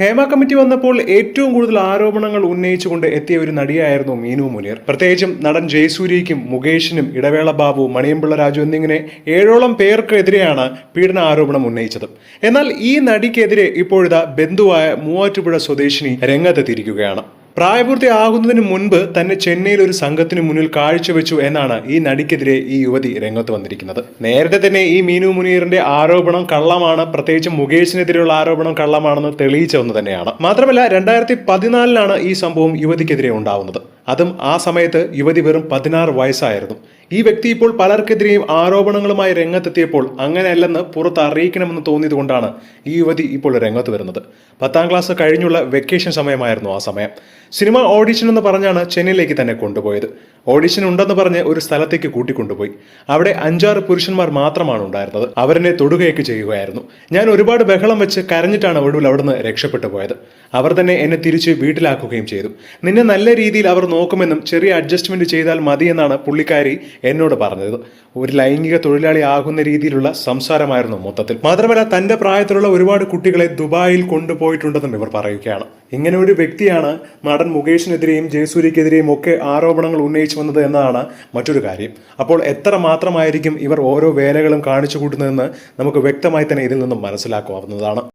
Hema committee വന്നപ്പോൾ ഏറ്റവും കൂടുതൽ ആരോപണങ്ങൾ ഉന്നയിച്ചുകൊണ്ട് എത്തിയ ഒരു നടിയായിരുന്നു മീനു മുനീർ. പ്രത്യേകിച്ചും നടൻ ജയസൂര്യയ്ക്കും മുകേഷിനും ഇടവേള ബാബു മണിയമ്പിള്ള രാജു എന്നിങ്ങനെ ഏഴോളം പേർക്കെതിരെയാണ് പീഡന ആരോപണം ഉന്നയിച്ചത്. എന്നാൽ ഈ നടിക്കെതിരെ ഇപ്പോഴത്തെ ബന്ധുവായ മൂവാറ്റുപുഴ സ്വദേശിനി രംഗത്തെത്തിയിരിക്കുകയാണ്. പ്രായപൂർത്തിയാകുന്നതിന് മുൻപ് തന്നെ ചെന്നൈയിൽ ഒരു സംഘത്തിന് മുന്നിൽ കാഴ്ചവെച്ചു എന്നാണ് ഈ നടിക്കെതിരെ ഈ യുവതി രംഗത്ത് വന്നിരിക്കുന്നത്. നേരത്തെ തന്നെ ഈ മീനു മുനീറിന്റെ ആരോപണം കള്ളമാണ്. പ്രത്യേകിച്ച് മുകേഷിനെതിരെയുള്ള ആരോപണം കള്ളമാണെന്ന് തെളിയിച്ച തന്നെയാണ്. മാത്രമല്ല രണ്ടായിരത്തി പതിനാലിലാണ് ഈ സംഭവം യുവതിക്കെതിരെ ഉണ്ടാവുന്നത്. അതും ആ സമയത്ത് യുവതി വെറും പതിനാറ് വയസ്സായിരുന്നു. ഈ വ്യക്തി ഇപ്പോൾ പലർക്കെതിരെയും ആരോപണങ്ങളുമായി രംഗത്തെത്തിയപ്പോൾ അങ്ങനെയല്ലെന്ന് പുറത്ത് അറിയിക്കണമെന്ന് തോന്നിയതുകൊണ്ടാണ് ഈ യുവതി ഇപ്പോൾ രംഗത്ത് വരുന്നത്. പത്താം ക്ലാസ് കഴിഞ്ഞുള്ള വെക്കേഷൻ സമയമായിരുന്നു ആ സമയം. സിനിമ ഓഡിഷൻ എന്ന് പറഞ്ഞാണ് ചെന്നൈയിലേക്ക് തന്നെ കൊണ്ടുപോയത്. ഓഡിഷൻ ഉണ്ടെന്ന് പറഞ്ഞ് ഒരു സ്ഥലത്തേക്ക് കൂട്ടിക്കൊണ്ടുപോയി. അവിടെ അഞ്ചാറ് പുരുഷന്മാർ മാത്രമാണ് ഉണ്ടായിരുന്നത്. അവരെന്നെ തൊടുകയൊക്കെ ചെയ്യുകയായിരുന്നു. ഞാൻ ഒരുപാട് ബഹളം വെച്ച് കരഞ്ഞിട്ടാണ് ഒടുവിൽ അവിടുന്ന് രക്ഷപ്പെട്ടു പോയത്. അവർ തന്നെ എന്നെ തിരിച്ച് വീട്ടിലാക്കുകയും ചെയ്തു. നിന്നെ നല്ല രീതിയിൽ അവർ നോക്കുമെന്നും ചെറിയ അഡ്ജസ്റ്റ്മെന്റ് ചെയ്താൽ മതിയെന്നാണ് പുള്ളിക്കാരി എന്നോട് പറഞ്ഞത്. ഒരു ലൈംഗിക തൊഴിലാളി ആകുന്ന രീതിയിലുള്ള സംസാരമായിരുന്നു മൊത്തത്തിൽ. മാത്രമല്ല തന്റെ പ്രായത്തിലുള്ള ഒരുപാട് കുട്ടികളെ ദുബായിൽ കൊണ്ടുപോയിട്ടുണ്ടെന്നും ഇവർ പറയുകയാണ്. ഇങ്ങനെ ഒരു വ്യക്തിയാണ് നടൻ മുകേഷിനെതിരെയും ജയസൂര്യക്കെതിരെയും ഒക്കെ ആരോപണങ്ങൾ ഉന്നയിച്ചു വന്നത് എന്നതാണ് മറ്റൊരു കാര്യം. അപ്പോൾ എത്ര മാത്രമായിരിക്കും ഇവർ ഓരോ വേലകളും കാണിച്ചു കൂട്ടുന്നതെന്ന് നമുക്ക് വ്യക്തമായി തന്നെ ഇതിൽ നിന്നും മനസ്സിലാക്കാവുന്നതാണ്.